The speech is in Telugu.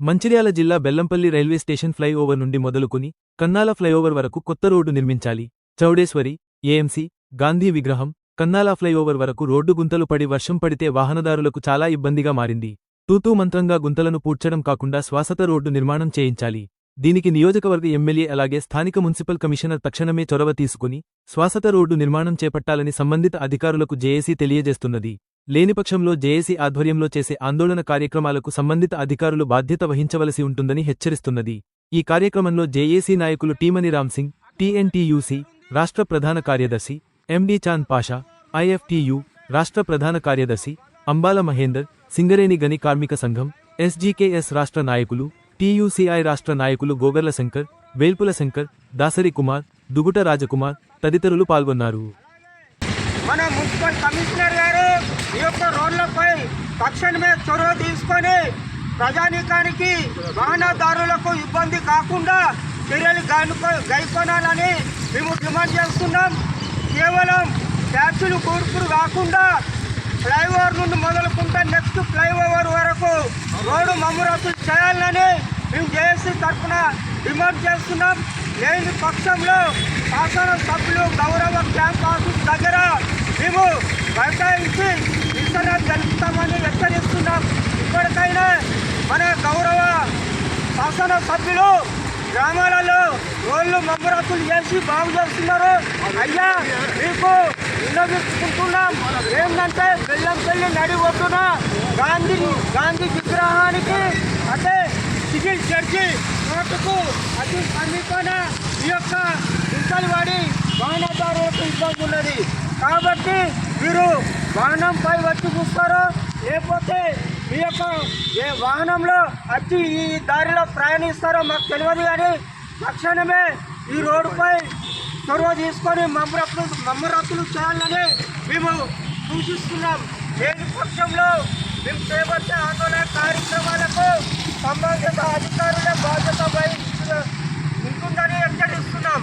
మంచిర్యాల జిల్లా బెల్లంపల్లి రైల్వే స్టేషన్ ఫ్లైఓవర్ నుండి మొదలుకుని కన్నాల ఫ్లైఓవర్ వరకు కొత్త రోడ్డు నిర్మించాలి. చౌడేశ్వరి ఏఎంసీ గాంధీ విగ్రహం కన్నాల ఫ్లైఓవర్ వరకు రోడ్డు గుంతలు పడి వర్షం పడితే వాహనదారులకు చాలా ఇబ్బందిగా మారింది. తూతూ మంత్రంగా గుంతలను పూడ్చడం కాకుండా శ్వాసత రోడ్డు నిర్మాణం చేయించాలి. దీనికి నియోజకవర్గ ఎమ్మెల్యే అలాగే స్థానిక మున్సిపల్ కమిషనర్ తక్షణమే చొరవ తీసుకుని శ్వాసత రోడ్డు నిర్మాణం చేపట్టాలని సంబంధిత అధికారులకు జేఏసీ తెలియజేస్తున్నది. లేనిపక్షంలో జేఏసీ ఆధ్వర్యంలో చేసే ఆందోళన కార్యక్రమాలకు సంబంధిత అధికారులు బాధ్యత వహించవలసి ఉంటుందని హెచ్చరిస్తున్నది. ఈ కార్యక్రమంలో జేఏసీ నాయకులు టీమని రామ్సింగ్ టీఎన్టీయూసీ రాష్ట్ర ప్రధాన కార్యదర్శి ఎండి చాంద్ పాషా ఐఎఫ్టియు రాష్ట్ర ప్రధాన కార్యదర్శి అంబాల మహేందర్ సింగరేణి గని కార్మిక సంఘం ఎస్జీకేఎస్ రాష్ట్ర నాయకులు టీయూసీఐ రాష్ట్ర నాయకులు గోగర్ల శంకర్ వేల్పుల శంకర్ దాసరి కుమార్ దుగుట రాజకుమార్ తదితరులు పాల్గొన్నారు. మన మున్సిపల్ కమిషనర్ గారు ఈ యొక్క రోడ్లపై తక్షణమే చొరవ తీసుకొని ప్రజానీకానికి వాహనదారులకు ఇబ్బంది కాకుండా చర్యలు గనుకో గైకొనాలని మేము డిమాండ్ చేస్తున్నాం. కేవలం ట్యాక్సీలు కూర్పులు కాకుండా ఫ్లైఓవర్ నుండి మొదలుకుంటే నెక్స్ట్ ఫ్లైఓవర్ వరకు రోడ్డు మమ్మరతులు చేయాలని మేము జేఏసీ తరఫున డిమాండ్ చేస్తున్నాం. లేని పక్షంలో శాసన సభ్యులు గౌరవ క్యాంప్ ఆఫీస్ దగ్గర మేము బైఠాయించి నిరసన జరుపుతామని హెచ్చరిస్తున్నాం ఇప్పటికైనా మన గౌరవ శాసన సభ్యులు గ్రామాలలో రోడ్లు మమ్మరతులు చేసి బాగు చేస్తున్నారు. అయ్యా మీకు విన్నవించుకుంటున్నాం. ఏంటంటే బెల్లం పెళ్ళి నడి ఒడ్డున గాంధీ గాంధీ విగ్రహానికి అంటే సివిల్ జడ్జి కోర్టుకు అతి సమీపన ఈ యొక్క గుంతలు వాడి వాహనదారులకు ఇబ్బంది ఉన్నది కాబట్టి మీరు వాహనంపై వచ్చి చూస్తారో లేకపోతే మీ యొక్క ఏ వాహనంలో వచ్చి ఈ దారిలో ప్రయాణిస్తారో మాకు తెలియదు కానీ తక్షణమే ఈ రోడ్డుపై చొరవ తీసుకొని మమ్మరత్తులు మమ్మరత్తులు చేయాలని మేము సూచిస్తున్నాం. లేని పక్షంలో మేము చేపట్టే ఆందోళన కార్యక్రమాలకు సంబంధిత అధికారుల బాధ్యత వహించ ఉంటుందని హెచ్చరిస్తున్నాం.